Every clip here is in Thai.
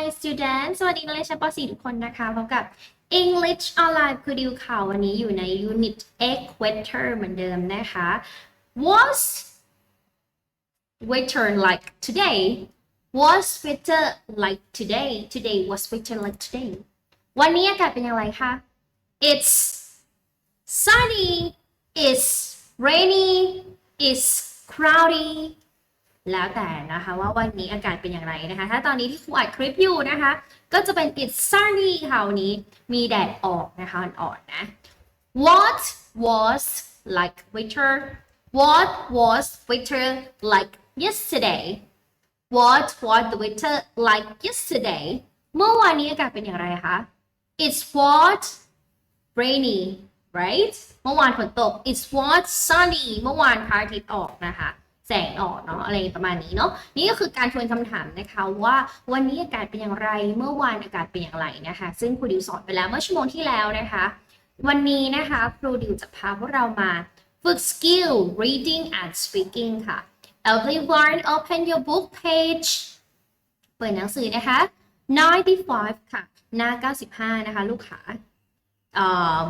Hi students สวัสดีนักเรียนชั้นป .4 ทุกคนนะคะพบกับ English Online คือดิวข่าววันนี้อยู่ใน Unit Equator เหมือนเดิมนะคะ Was weather like today was weather like today today was weather like today วันนี้อากาศเป็นอย่างไรคะ It's sunny it's rainy it's cloudy แล้วแต่นะคะว่าวันนี้อากาศเป็นอย่างไรนะคะ ถ้าตอนนี้ที่ครูอัดคลิปอยู่นะคะ ก็จะเป็น it's sunny ค่ะวันนี้มีแดดออกนะคะอ่อนๆนะ What was like winter What was winter like yesterday What was the winter like yesterday เมื่อวานนี้อากาศเป็นอย่างไรคะ It's what rainy right เมื่อวานฝนตก It's what sunny เมื่อวานพระอาทิตย์ออกนะคะ แสงออกเนาะอะไรประมาณนี้เนาะนี่ก็คือการทวนคำถามนะคะว่าวันนี้อากาศเป็นอย่างไรเมื่อวานอากาศเป็นอย่างไรนะคะ ซึ่งครูดิวสอนไปแล้วเมื่อชั่วโมงที่แล้วนะคะ วันนี้นะคะครูดิวจะพาพวกเรามาฝึก skill reading and speaking ค่ะ everyone open your book page เปิดหนังสือนะคะ 95 ค่ะ หน้า 95 นะคะ ลูกค้า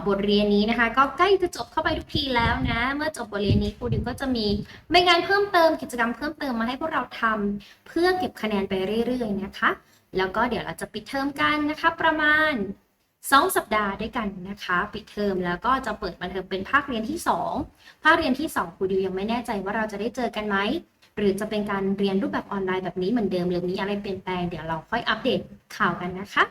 บทเรียนนี้นะคะ ก็ใกล้จะจบเข้าไปทุกทีแล้วนะ เมื่อจบบทเรียนนี้ครูดิวก็จะมีใบงานเพิ่มเติมกิจกรรมเพิ่มเติมมาให้พวกเราทำเพื่อเก็บคะแนนไปเรื่อยๆนะคะ แล้วก็เดี๋ยวเราจะปิดเทอมกันนะคะ ประมาณ 2 สัปดาห์ด้วยกันนะคะ ปิดเทอมแล้วก็จะเปิดมาเทอมเป็นภาคเรียนที่ 2 ภาคเรียนที่2ครูดิวยังไม่แน่ใจว่าเราจะได้เจอกันไหมหรือจะเป็นการเรียนรูปแบบออนไลน์แบบนี้เหมือนเดิมหรือมีอะไรเปลี่ยนแปลงเดี๋ยวเราค่อยอัปเดตข่าวกันนะคะ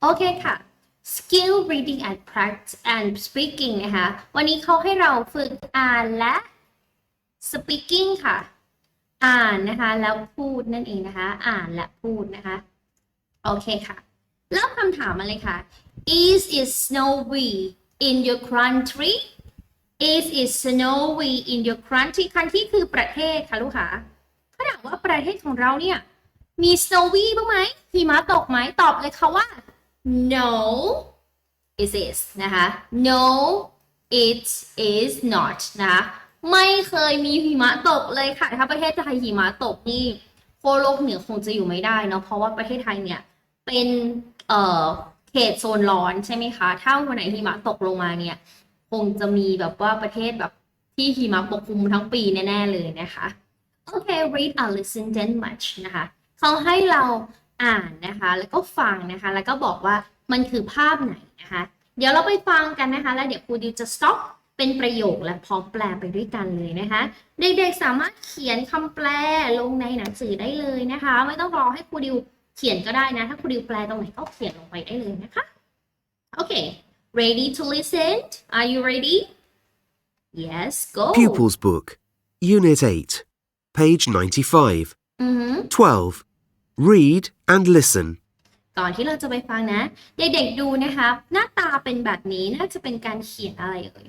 โอเคค่ะ skill reading and practice and speaking นะคะ วันนี้เขาให้เราฝึกอ่านและ speaking ค่ะ อ่านนะคะ แล้วพูดนั่นเองนะคะ อ่านและพูดนะคะ โอเคค่ะ เริ่มคำถามมาเลยค่ะ Is it snowy in your country Is it snowy in your country country คือประเทศค่ะลูกค้าถ้าถามว่าประเทศของเราเนี่ย มี snowy บ้างไหมหิมะตกไหมตอบเลยค่ะว่า no it is นะคะ no it is not นะคะไม่เคยมีหิมะตกเลยค่ะ ถ้าประเทศไทยหิมะตกนี่โคโลกเหนือคงจะอยู่ไม่ได้เนาะเพราะว่าประเทศไทยเนี่ยเป็นเอ่อเขตโซนร้อนใช่ไหมคะ ถ้าวันไหนหิมะตกลงมาเนี่ย คงจะมีแบบว่าประเทศแบบที่หิมะปกคลุมทั้งปีแน่ ๆ เลยนะคะ โอเค read and listen then much นะคะ เขาให้เรา อ่านนะคะ แล้วก็ฟังนะคะ แล้วก็บอกว่ามันคือภาพไหนนะคะ เดี๋ยวเราไปฟังกันนะคะ แล้วเดี๋ยวครูดิวจะ stop เป็นประโยคและพร้อมแปลไปด้วยกันเลยนะคะ เด็กๆสามารถเขียนคำแปลลงในหนังสือได้เลยนะคะ ไม่ต้องรอให้ครูดิวเขียนก็ได้นะ ถ้าครูดิวแปลตรงไหนก็เขียนลงไปได้เลยนะคะ โอเค ready to listen are you ready yes go Pupils Book, Unit 8, page 95. อือหือ 12. Read and listen. ก่อนที่เราจะไปฟังนะ เด็กๆดูนะคะหน้าตาเป็นแบบนี้น่าจะเป็นการเขียนอะไรเอ่ย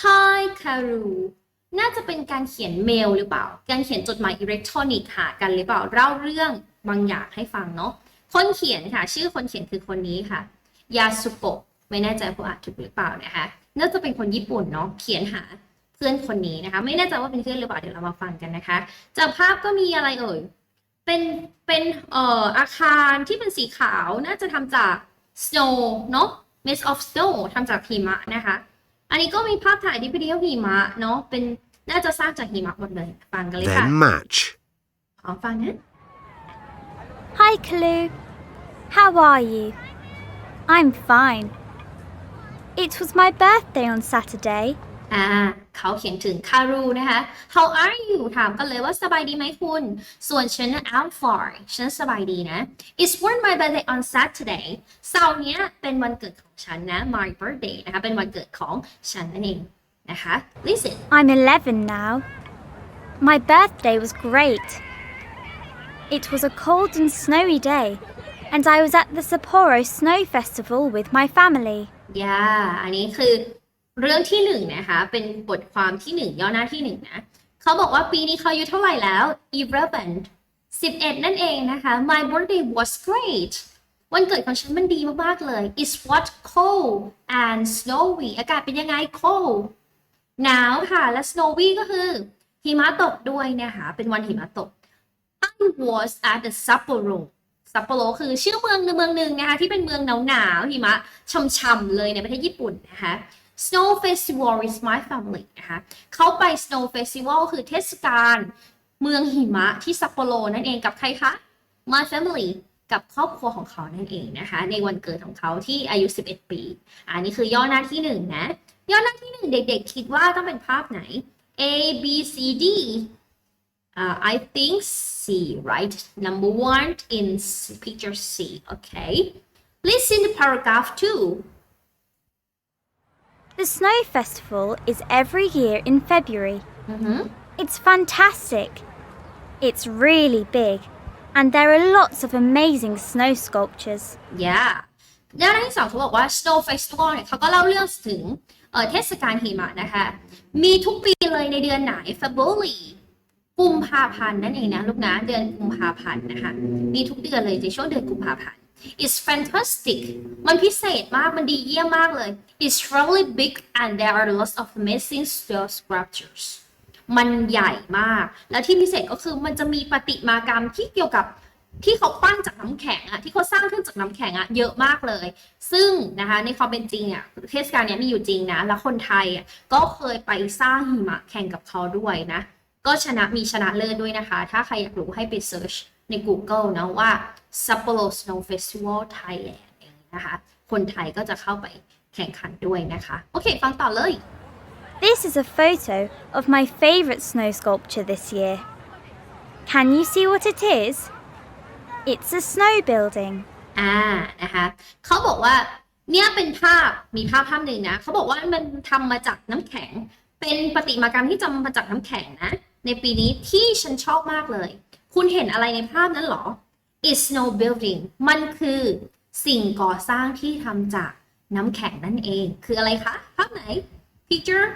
Hi Karu น่าจะเป็นการเขียนเมลหรือเปล่า การเขียนจดหมายอิเล็กทรอนิกส์หากันหรือเปล่าเล่าเรื่องบางอย่างให้ฟังเนาะคนเขียนค่ะ ชื่อคนเขียนคือคนนี้ค่ะยาสุโกะไม่แน่ใจผู้อ่านถูกหรือเปล่านะคะน่าจะเป็นคนญี่ปุ่นเนาะเขียนหาเพื่อนคนนี้นะคะ ไม่แน่ใจว่าเป็นเพื่อนหรือเปล่าเดี๋ยวเรามาฟังกันนะคะ จากภาพก็มีอะไรเอ่ย เป็นเป็นเอ่ออาคารที่เป็นสีขาวน่าจะทำจาก snow เนอะ made of snow ทำจากหิมะนะคะ อันนี้ก็มีภาพถ่ายที่เป็นเดียวหิมะเนาะเป็นน่าจะสร้างจากหิมะหมดเลยฟังกันเลยค่ะ Then match. พร้อมฟังนะ Hi, Kalu. How are you? I'm fine. It was my birthday on Saturday. อ่า เขาเขียนถึงคารูนะคะ How are you ถามกันเลยว่าสบายดีไหมคุณ ส่วนฉันนะ I'm fine ฉันสบายดีนะ It's was my birthday on Saturday เสาร์เนี้ยเป็นวันเกิดของฉันนะ My birthday นะคะ เป็นวันเกิดของฉันนั่นเองนะคะ Listen I'm 11 now. My birthday was great. It was a cold and snowy day, and I was at the Sapporo Snow Festival with my family. ย่าอันนี้คือ เรื่องที่หนึ่งนะคะ เป็นบทความที่หนึ่งย่อหน้าที่หนึ่งนะเขาบอกว่าปีนี้เขาอายุเท่าไหร่แล้ว eleven สิบเอ็ดนั่นเองนะคะ My birthday was great วันเกิดของฉันมันดีมาก ๆ เลย It's what cold and snowy อากาศเป็นยังไง cold หนาวค่ะ และ snowy ก็คือหิมะตกด้วยนะคะ เป็นวันหิมะตก I was at the Sapporo ซัปโปโรคือชื่อเมืองหนึ่งเมืองหนึ่งนะคะ ที่เป็นเมืองหนาวๆหิมะช่ำๆเลยในประเทศญี่ปุ่นนะคะ Snow Festival is my family นะคะเขาไป Snow Festival คือเทศกาลเมืองหิมะที่ซัปโปโรนั่นเองกับใครคะ my family กับครอบครัวของเขานั่นเองนะคะ ในวันเกิดของเขาที่อายุ 11 ปี อันนี้คือย่อหน้าที่หนึ่งนะย่อหน้าที่หนึ่งเด็กๆ คิดว่าต้องเป็นภาพไหน A B C D uh, I think C right number one in picture C okay listen to paragraph two The Snow Festival is every year in February. อือหือ It's fantastic. It's really big, and there are lots of amazing snow sculptures. yeah ด้านที่สองเขาบอกว่า snow festival เนี่ยเขาก็เล่าเรื่องถึงเอ่อเทศกาลหิมะนะคะ มีทุกปีเลยในเดือนไหน February กุมภาพันธ์นั่นเองนะลูกนะเดือนกุมภาพันธ์นะคะ มีทุกเดือนเลยในช่วงเดือนกุมภาพันธ์ It's fantastic มันพิเศษมาก มันดีเยี่ยมมากเลย It's really big and there are lots of amazing snow sculptures มันใหญ่มาก แล้วที่พิเศษก็คือมันจะมีประติมากรรมที่เกี่ยวกับที่เขาปั้นจากน้ำแข็งอะที่เขาสร้างขึ้นจากน้ำแข็งอะเยอะมากเลย ซึ่งนะคะในความเป็นจริงอะเทศกาลนี้มีอยู่จริงนะ แล้วคนไทยอะก็เคยไปสร้างหิมะแข่งกับเขาด้วยนะ ก็ชนะมีชนะเลิศด้วยนะคะ ถ้าใครอยากรู้ให้ไปเซิร์ช ใน Google นะว่า Sapporo Snow Festival Thailand เองนะคะ คนไทยก็จะเข้าไปแข่งขันด้วยนะคะ โอเค ฟังต่อเลย This is a photo of my favourite snow sculpture this year. Can you see what it is? It's a snow building. อ่า นะคะเขาบอกว่าเนี่ยเป็นภาพ มีภาพภาพหนึ่งนะ เขาบอกว่ามันทำมาจากน้ำแข็ง เป็นประติมากรรมที่จำมาจากน้ำแข็งนะ ในปีนี้ที่ฉันชอบมากเลย คุณเห็นอะไรในภาพนั้นหรอ It's no building มันคือสิ่งก่อสร้างที่ทำจากน้ำแข็งนั่นเอง คืออะไรคะ ภาพไหน picture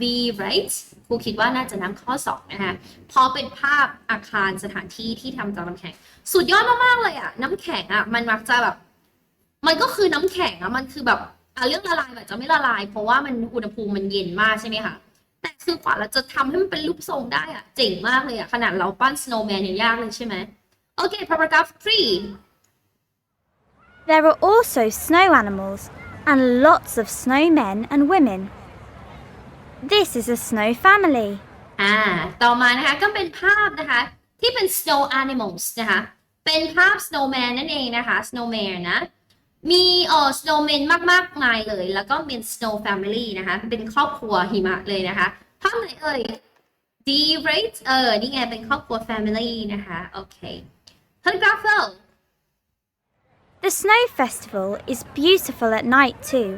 B right ครูคิดว่าน่าจะน้ำข้อสองนะคะเพราะเป็นภาพอาคารสถานที่ที่ทำจากน้ำแข็ง สุดยอดมากๆเลยอะน้ำแข็งอะมันมักจะแบบ มันก็คือน้ำแข็งอะมันคือแบบเรื่องละลายแบบจะไม่ละลาย เพราะว่ามันอุณหภูมิมันเย็นมากใช่ไหมคะ แต่คือกว่าเราจะทำให้มันเป็นรูปทรงได้อะเจ๋งมากเลยอะขนาดเราปั้น snowman ยังยากเลยใช่ไหมโอเค paragraph three There are also snow animals and lots of snowmen and women. This is a snow family. อ่า ต่อมานะคะก็เป็นภาพนะคะ ที่เป็น snow animals นะคะ เป็นภาพ snowman นั่นเองนะคะ snowman นะ มีเอ่อ snowman มากมากๆมายเลย แล้วก็เป็น snow family นะคะ เป็นครอบครัวหิมะเลยนะคะภาพไหนเอ่ย D right เออ นี่ไง เป็นครอบครัว family นะคะ โอเค paragraph four The snow festival is beautiful at night too.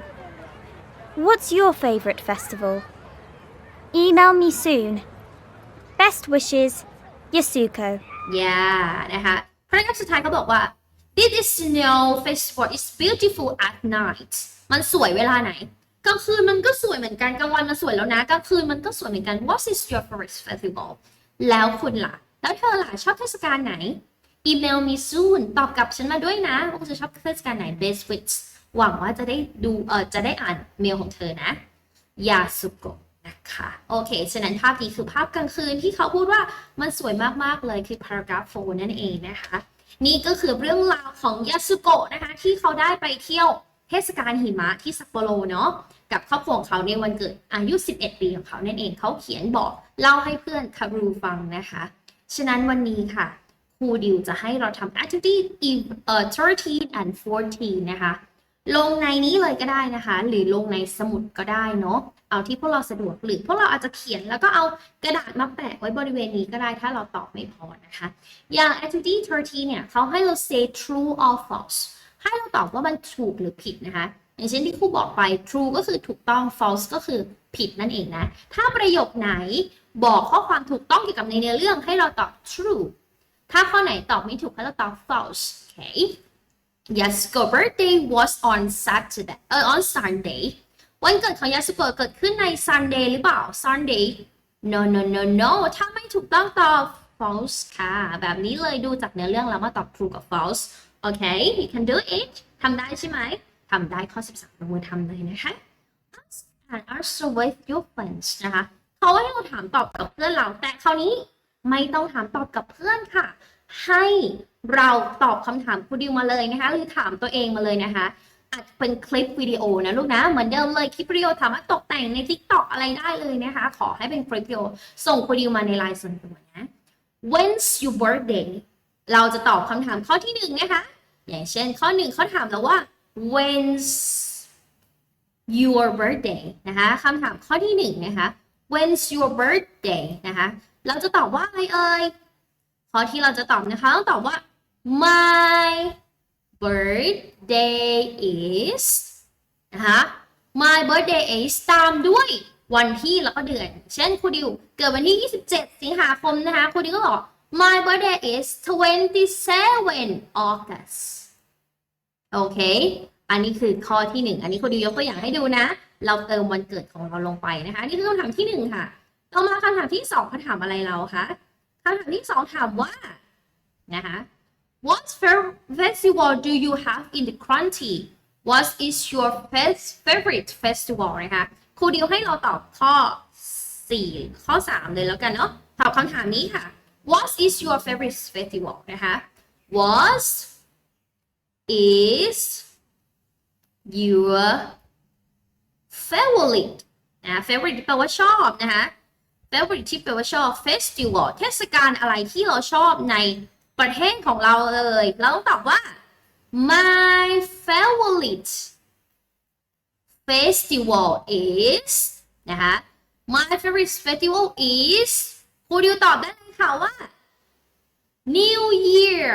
What's your favourite festival? Email me soon. Best wishes, Yasuko. yeah นะคะพระราชสุดท้ายเขาบอกว่า this is snow festival is beautiful at night มันสวยเวลาไหนกลางคืนมันก็สวยเหมือนกันกลางวันมันสวยแล้วนะกลางคืนมันก็สวยเหมือนกัน what is your favorite festival แล้วคุณล่ะ แล้วเธอล่ะชอบเทศกาลไหน email me soon ตอบกลับฉันมาด้วยนะว่าคุณจะชอบเทศกาลไหน best wish หวังว่าจะได้ดูเออจะได้อ่านเมลของเธอนะยาสุโกะนะคะโอเค ฉะนั้นภาพนี้คือภาพกลางคืนที่เขาพูดว่ามันสวยมาก ๆ เลยคือ paragraph 4นั่นเองนะคะ นี่ก็คือเรื่องราวของยาสุโกะนะคะ ที่เขาได้ไปเที่ยวเทศกาลหิมะที่ซัปโปโรเนาะกับครอบครัวของเขาในวันเกิดอายุ 11 ปีของเขานั่นเองเขาเขียนบอกเล่าให้เพื่อนคารูฟังนะคะ ฉะนั้นวันนี้ค่ะครูดิวจะให้เราทำ activity เอ่อ13 and 14 นะคะ ลงในนี้เลยก็ได้นะคะ หรือลงในสมุดก็ได้เนาะ เอาที่พวกเราสะดวกหรือพวกเราอาจจะเขียนแล้วก็เอากระดาษมาแปะไว้บริเวณนี้ก็ได้ถ้าเราตอบไม่พอนะคะ อย่าง activity 13เนี่ยเขาให้เรา say true or false ให้เราตอบว่ามันถูกหรือผิดนะคะ อย่างเช่นที่ครูบอกไป true ก็คือถูกต้อง false ก็คือผิดนั่นเองนะ ถ้าประโยคไหนบอกข้อความถูกต้องเกี่ยวกับในเนื้อเรื่องให้เราตอบ true ถ้าข้อไหนตอบไม่ถูกให้เราตอบ false okay Yasuko birthday was on Saturday เออ on Sunday วันเกิดของยาสุโกะเกิดขึ้นใน Sunday หรือเปล่า Sunday no no no no ถ้าไม่ถูกต้องตอบ false ค่ะ แบบนี้เลยดูจากเนื้อเรื่องแล้วมาตอบ true กับ false โอเค you can do it ทำได้ใช่ไหมทำได้ข้อ 13ลงมือทำเลยนะคะ Ask and answer with your friends นะคะเขาให้เราถามตอบกับเพื่อนเรา แต่คราวนี้ไม่ต้องถามตอบกับเพื่อนค่ะ ให้เราตอบคำถามครูดิวมาเลยนะคะ หรือถามตัวเองมาเลยนะคะ อาจจะเป็นคลิปวิดีโอนะลูกนะเหมือนเดิมเลยคลิปวิดีโอสามารถตกแต่งใน Tik t o อกอะไรได้เลยนะคะ ขอให้เป็นคลิปวิดีโอส่งครูดิวมาในไลน์ส่วนตัวนะ When's your birthday เราจะตอบคำถามข้อที่หนึ่งนะคะ อย่างเช่นข้อหนึ่งเขาถามเราว่า When's your birthday นะคะคำถามข้อที่หนึ่งนะคะ When's your birthday นะคะ เราจะตอบว่าอะไรเอ่ยข้อที่เราจะตอบนะคะต้องตอบว่า my birthday is นะคะ my birthday is ตามด้วยวันที่แล้วก็เดือน เช่นครูดิวเกิดวันที่ 27 สิงหาคมนะคะครูดิวก็บอก my birthday is 27 August โอเค อันนี้คือข้อที่หนึ่งอันนี้ครูดิวยกตัวอย่างให้ดูนะ เราเติมวันเกิดของเราลงไปนะคะ นี่คือคำถามที่หนึ่งค่ะ ต่อมาคำถามที่สองเขาถามอะไรเราคะคำถามที่สองถามว่านะคะ What fe- festival do you have in the country What is your fes- favorite festival นะคะครูดิวให้เราตอบข้อ 4 ข้อ 3 เลยแล้วกันเนาะ ตอบคำถามนี้ค่ะ What is your favorite festival นะคะ What is your favorite นะ favorite ที่แปลว่าชอบนะคะ favorite ที่แปลว่าชอบ festival เทศกาลอะไรที่เราชอบใน ประเทศของเราเลยเราต้องตอบว่า my favorite festival is นะคะ my favorite festival is ครูดิวตอบได้เลยค่ะว่า New Year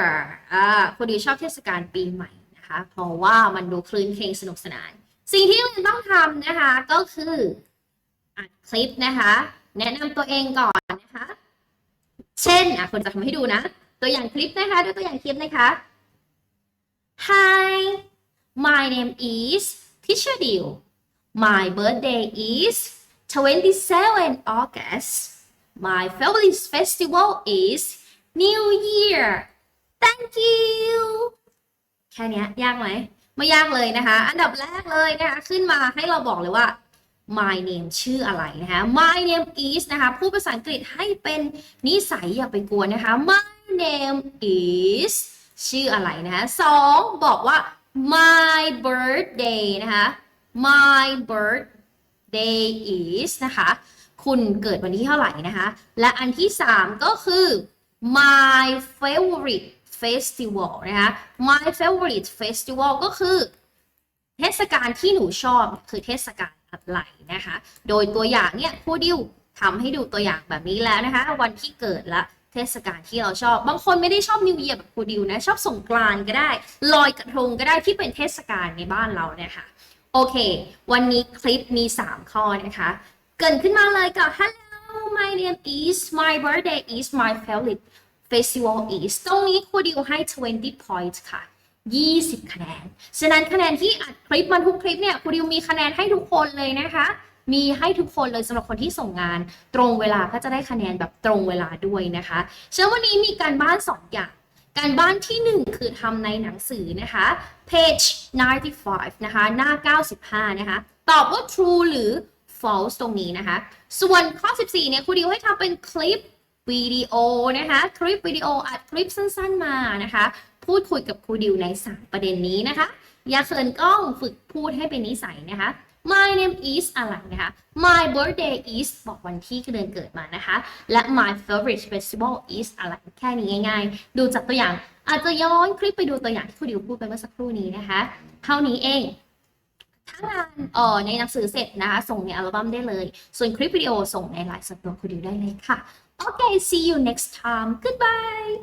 อ่าครูดิวชอบเทศกาลปีใหม่นะคะ เพราะว่ามันดูคลื่นเพลงสนุกสนาน สิ่งที่เราต้องทำนะคะก็คืออัดคลิปนะคะ แนะนำตัวเองก่อนนะคะ เช่นอะคนจะทำให้ดูนะ ตัวอย่างคลิปนะคะดูตัวอย่างคลิปนะคะ Hi my name is Teacher Dew my birthday is 27 August my favorite festival is New Year thank you แค่นี้ยากไหมไม่ยากเลยนะคะ อันดับแรกเลยนะคะ ขึ้นมาให้เราบอกเลยว่า my name ชื่ออะไรนะคะ my name is นะคะ พูดภาษาอังกฤษให้เป็นนิสัยอย่าไปกลัวนะคะ my name is ชื่ออะไรนะคะสองบอกว่า my birthday นะคะ my birthday is นะคะ คุณเกิดวันที่เท่าไหร่นะคะ และอันที่สามก็คือ my favorite festival นะคะ my favorite festival ก็คือเทศกาลที่หนูชอบคือเทศกาลอะไรนะคะ โดยตัวอย่างเนี่ยครูดิวทำให้ดูตัวอย่างแบบนี้แล้วนะคะ วันที่เกิดละ เทศกาลที่เราชอบ บางคนไม่ได้ชอบนิวเยียแบบครูดิวนะ ชอบสงกรานก็ได้ ลอยกระทงก็ได้ที่เป็นเทศกาลในบ้านเราเนี่ยค่ะ โอเค วันนี้คลิปมี 3 ข้อนะคะ เกินขึ้นมาเลยกับ Hello my name is my birthday is my favorite festival is ตรงนี้ครูดิวให้ 20 points ค่ะ 20 คะแนน ฉะนั้นคะแนนที่อัดคลิปมาทุกคลิปเนี่ยครูดิวมีคะแนนให้ทุกคนเลยนะคะ มีให้ทุกคนเลยสำหรับคนที่ส่งงานตรงเวลาก็จะได้คะแนนแบบตรงเวลาด้วยนะคะฉะนั้นวันนี้มีการบ้าน 2 อย่าง การบ้านที่ 1 คือทำในหนังสือนะคะ page 95 นะคะ หน้า 95 นะคะ ตอบว่า true หรือ false ตรงนี้นะคะ ส่วนข้อ 14 เนี่ยครูดิวให้ทำเป็นคลิปวิดีโอนะคะคลิปวิดีโออัดคลิปสั้นๆมานะคะ พูดคุยกับครูดิวใน 3 ประเด็นนี้นะคะ อย่าเขินกล้องฝึกพูดให้เป็นนิสัยนะคะ My name is อะไรนะคะ My birthday is บอกวันที่เดือนเกิดมานะคะ และ My favorite festival is อะไรแค่นี้ง่ายๆ ดูจากตัวอย่าง อาจจะย้อนคลิปไปดูตัวอย่างที่ครูดิวพูดไปเมื่อสักครู่นี้นะคะ เท่านี้เองถ้างานเอ่อในหนังสือเสร็จนะคะ ส่งในอัลบั้มได้เลย ส่วนคลิปวิดีโอส่งในไลน์สดตัวครูดิวได้เลยค่ะ โอเค see you next time goodbye